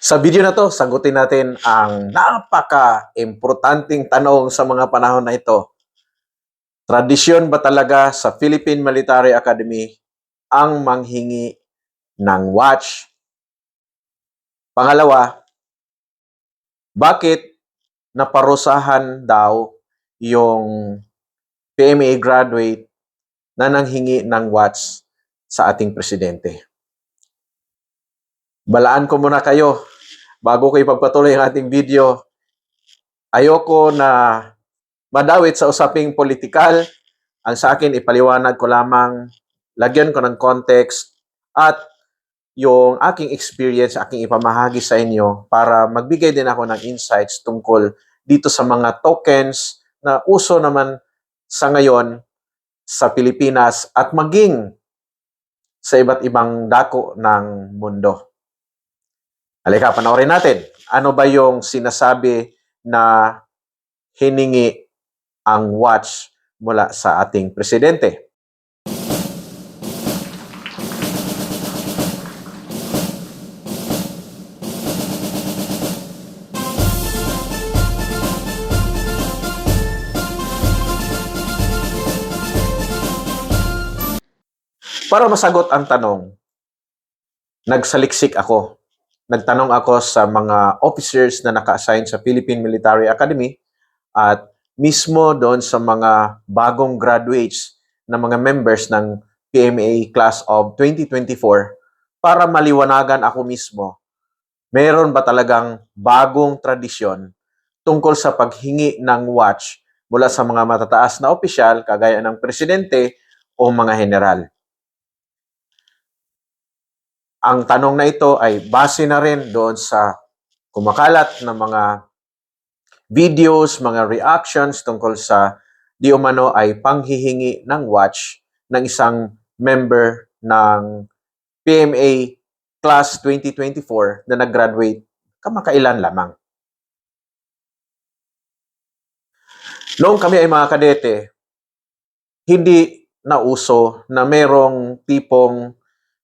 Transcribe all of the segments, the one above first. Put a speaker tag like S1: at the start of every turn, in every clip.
S1: Sa video na to, sagutin natin ang napaka-importanting tanong sa mga panahon na ito. Tradisyon ba talaga sa Philippine Military Academy ang manghingi ng watch? Pangalawa, bakit naparusahan daw yung PMA graduate na nanghingi ng watch sa ating presidente? Balaan ko muna kayo bago ko ipagpatuloy ang ating video. Ayoko na madawit sa usaping politikal. Ang sa akin, ipaliwanag ko lamang, lagyan ko ng context at yung aking experience, aking ipamahagi sa inyo para magbigay din ako ng insights tungkol dito sa mga tokens na uso naman sa ngayon sa Pilipinas at maging sa iba't ibang dako ng mundo. Halika, panoorin natin. Ano ba yung sinasabi na hiningi ang watch mula sa ating presidente? Para masagot ang tanong, nagsaliksik ako nagtanong ako sa mga officers na naka-assign sa Philippine Military Academy at mismo doon sa mga bagong graduates na mga members ng PMA Class of 2024 para maliwanagan ako mismo, meron ba talagang bagong tradisyon tungkol sa paghingi ng watch mula sa mga matataas na opisyal kagaya ng presidente o mga general ang tanong na ito ay base na rin doon sa kumakalat ng mga videos, mga reactions tungkol sa di umano ay panghihingi ng watch ng isang member ng PMA Class 2024 na nag-graduate kamakailan lamang. Noong kami ay mga kadete, hindi nauso na merong tipong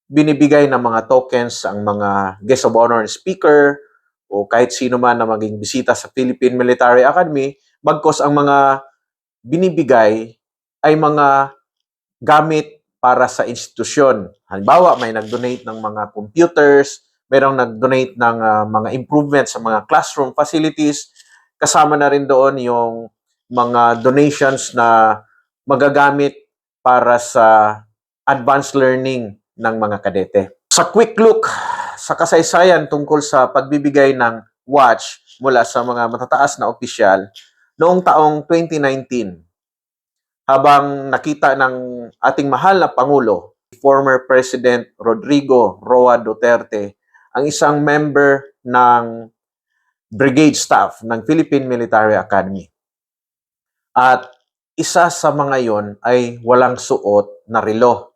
S1: binibigay ng mga tokens ang mga guest of honor speaker o kahit sino man na maging bisita sa Philippine Military Academy, bagkos ang mga binibigay ay mga gamit para sa institusyon. Halimbawa, may nag-donate ng mga computers, mayroong nag-donate ng uh, mga improvements sa mga classroom facilities. Kasama na rin doon yung mga donations na magagamit para sa advanced learning ng mga kadete. Sa quick look sa kasaysayan tungkol sa pagbibigay ng watch mula sa mga matataas na opisyal noong taong 2019, habang nakita ng ating mahal na Pangulo, former President Rodrigo Roa Duterte, ang isang member ng brigade staff ng Philippine Military Academy. At isa sa mga yon ay walang suot na relo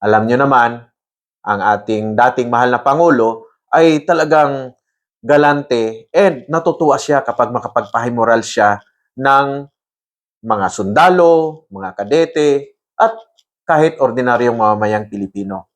S1: Alam nyo naman, ang ating dating mahal na Pangulo ay talagang galante and natutuwa siya kapag makapagpahimoral siya ng mga sundalo, mga kadete, at kahit ordinaryong mamamayang Pilipino.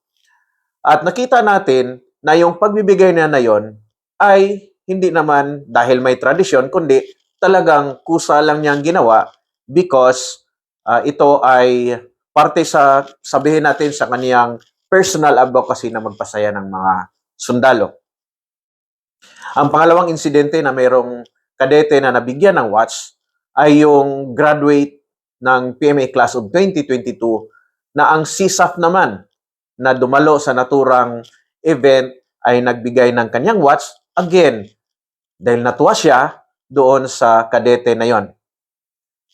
S1: At nakita natin na yung pagbibigay niya na yon ay hindi naman dahil may tradisyon, kundi talagang kusa lang niyang ginawa because uh, ito ay parte sa, sabihin natin, sa kaniyang personal advocacy na magpasaya ng mga sundalo. Ang pangalawang insidente na mayroong kadete na nabigyan ng watch ay yung graduate ng PMA Class of 2022 na ang CSAF naman na dumalo sa naturang event ay nagbigay ng kanyang watch again dahil natuwa siya doon sa kadete na yon.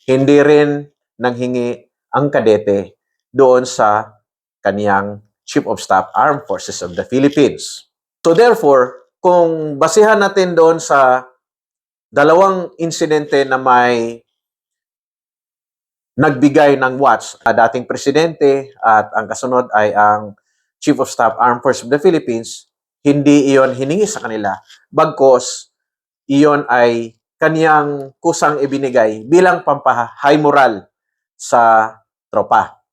S1: Hindi rin nanghingi ang kadete doon sa kaniyang Chief of Staff Armed Forces of the Philippines. So therefore, kung basihan natin doon sa dalawang insidente na may nagbigay ng watch sa dating presidente at ang kasunod ay ang Chief of Staff Armed Forces of the Philippines, hindi iyon hiningi sa kanila. Bagkos, iyon ay kaniyang kusang ibinigay bilang pampahay moral sa tropa.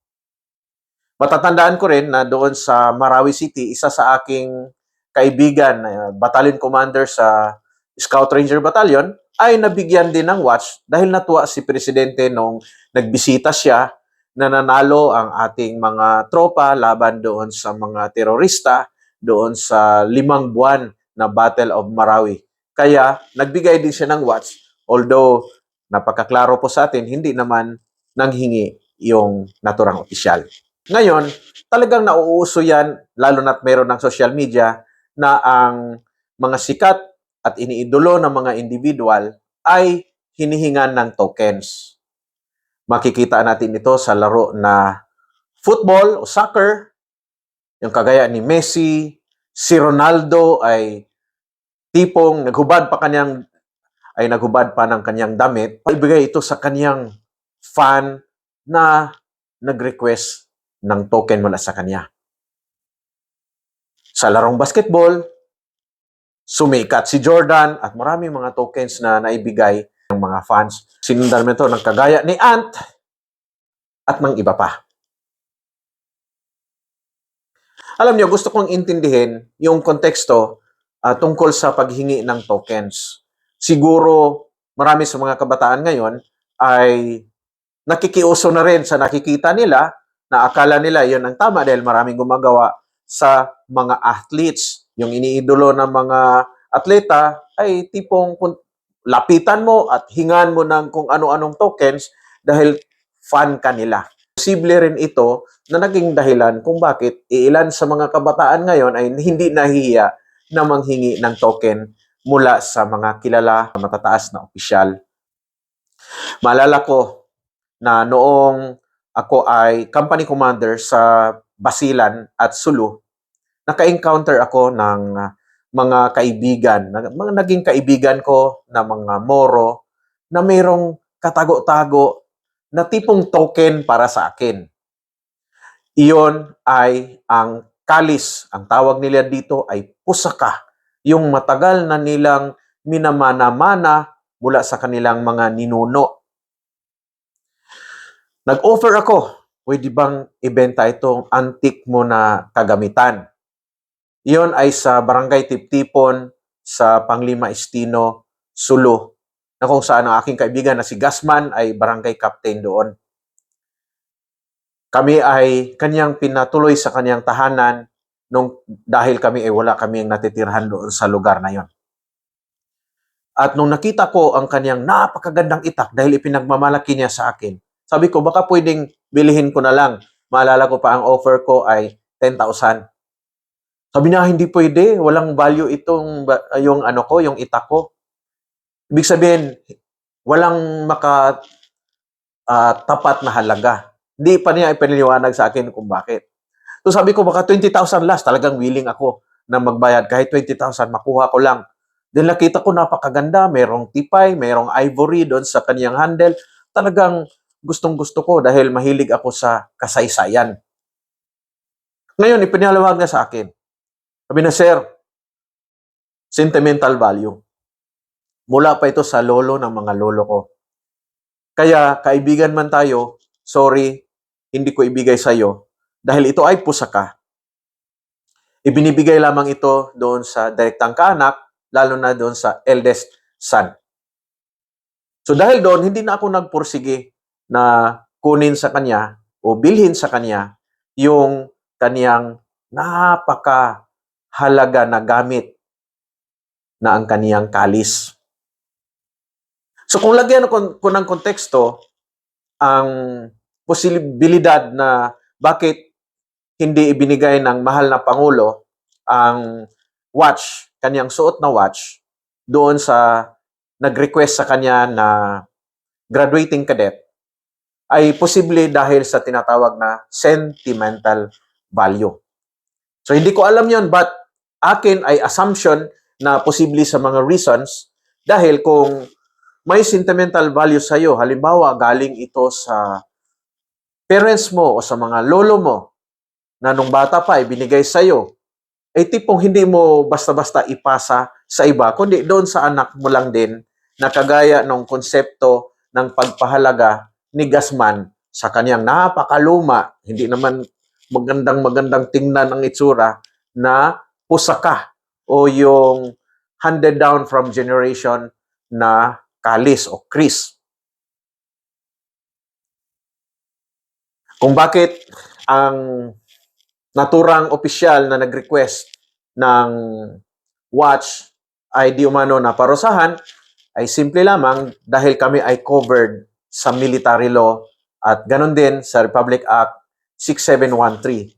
S1: Matatandaan ko rin na doon sa Marawi City, isa sa aking kaibigan, uh, battalion commander sa Scout Ranger Battalion, ay nabigyan din ng watch dahil natuwa si Presidente nung nagbisita siya na nanalo ang ating mga tropa laban doon sa mga terorista doon sa limang buwan na Battle of Marawi. Kaya nagbigay din siya ng watch although napakaklaro po sa atin, hindi naman nanghingi yung naturang opisyal. Ngayon, talagang nauuso yan, lalo na't meron ng social media, na ang mga sikat at iniidolo ng mga individual ay hinihingan ng tokens. Makikita natin ito sa laro na football o soccer, yung kagaya ni Messi, si Ronaldo ay tipong naghubad pa kanyang ay naghubad pa ng kanyang damit, ibigay ito sa kanyang fan na nag-request ng token mula sa kanya. Sa larong basketball, sumikat si Jordan at maraming mga tokens na naibigay ng mga fans. Sinundan mo ito ng kagaya ni Ant at ng iba pa. Alam niyo, gusto kong intindihin yung konteksto uh, tungkol sa paghingi ng tokens. Siguro marami sa mga kabataan ngayon ay nakikiuso na rin sa nakikita nila na akala nila yon ang tama dahil maraming gumagawa sa mga athletes. Yung iniidolo ng mga atleta ay tipong lapitan mo at hingan mo ng kung ano-anong tokens dahil fan ka nila. Posible rin ito na naging dahilan kung bakit ilan sa mga kabataan ngayon ay hindi nahihiya na manghingi ng token mula sa mga kilala, matataas na opisyal. Maalala ko na noong ako ay company commander sa Basilan at Sulu, naka-encounter ako ng mga kaibigan, mga naging kaibigan ko na mga moro na mayroong katago-tago na tipong token para sa akin. Iyon ay ang kalis. Ang tawag nila dito ay pusaka. Yung matagal na nilang minamana-mana mula sa kanilang mga ninuno. Nag-offer ako, pwede bang ibenta itong antik mo na kagamitan? Iyon ay sa Barangay Tiptipon sa Panglima Estino, Sulu na kung saan ang aking kaibigan na si Gasman ay barangay captain doon. Kami ay kanyang pinatuloy sa kanyang tahanan nung dahil kami ay wala kaming natitirhan doon sa lugar na yon. At nung nakita ko ang kanyang napakagandang itak dahil ipinagmamalaki niya sa akin, sabi ko baka pwedeng bilihin ko na lang. Maalala ko pa ang offer ko ay 10,000. Sabi niya hindi pwede, walang value itong yung ano ko, yung itak ko. Ibig sabihin, walang maka uh, tapat na halaga. Hindi pa niya ipiniliwanag sa akin kung bakit. So sabi ko, baka 20,000 last. Talagang willing ako na magbayad. Kahit 20,000, makuha ko lang. Then nakita ko napakaganda. Merong tipay, merong ivory doon sa kanyang handle. Talagang gustong gusto ko dahil mahilig ako sa kasaysayan. Ngayon, ipinalawag niya sa akin. Sabi na, Sir, sentimental value. Mula pa ito sa lolo ng mga lolo ko. Kaya, kaibigan man tayo, sorry, hindi ko ibigay sa iyo dahil ito ay pusaka. Ibinibigay lamang ito doon sa direktang kaanak, lalo na doon sa eldest son. So dahil doon, hindi na ako nagpursige na kunin sa kanya o bilhin sa kanya yung kaniyang napaka halaga na gamit na ang kaniyang kalis. So kung lagyan ko, ko ng konteksto, ang posibilidad na bakit hindi ibinigay ng mahal na Pangulo ang watch, kanyang suot na watch, doon sa nag-request sa kanya na graduating cadet, ay posible dahil sa tinatawag na sentimental value. So hindi ko alam yon but akin ay assumption na posible sa mga reasons dahil kung may sentimental value sa iyo, halimbawa galing ito sa parents mo o sa mga lolo mo na nung bata pa ibinigay sa iyo ay tipong hindi mo basta-basta ipasa sa iba kundi doon sa anak mo lang din na kagaya ng konsepto ng pagpahalaga ni Gasman sa kanyang napakaluma, hindi naman magandang magandang tingnan ang itsura na pusaka o yung handed down from generation na kalis o kris. Kung bakit ang naturang opisyal na nag-request ng watch ay di umano na parusahan ay simple lamang dahil kami ay covered sa military law at ganun din sa Republic Act 6713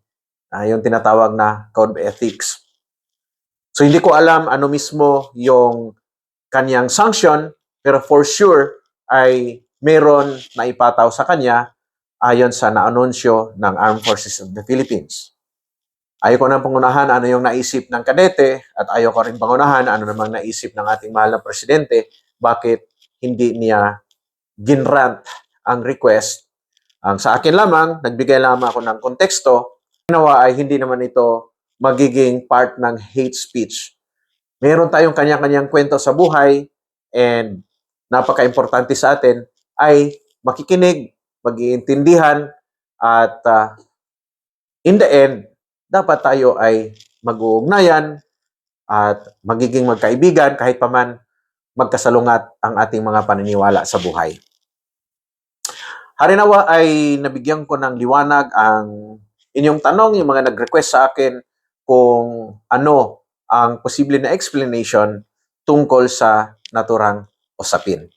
S1: ah, yung tinatawag na Code of Ethics. So hindi ko alam ano mismo yung kanyang sanction pero for sure ay meron na ipataw sa kanya ayon sa naanunsyo ng Armed Forces of the Philippines. Ayaw ko nang pangunahan ano yung naisip ng kadete at ayaw ko rin pangunahan ano namang naisip ng ating mahal na presidente bakit hindi niya ginrant ang request. Ang sa akin lamang, nagbigay lamang ako ng konteksto, ginawa ay hindi naman ito magiging part ng hate speech. Meron tayong kanya-kanyang kwento sa buhay and napaka-importante sa atin ay makikinig, mag-iintindihan at ah, in the end, dapat tayo ay mag-uugnayan at magiging magkaibigan kahit paman magkasalungat ang ating mga paniniwala sa buhay. Harinawa ay nabigyan ko ng liwanag ang inyong tanong, yung mga nag-request sa akin kung ano ang posible na explanation tungkol sa naturang usapin.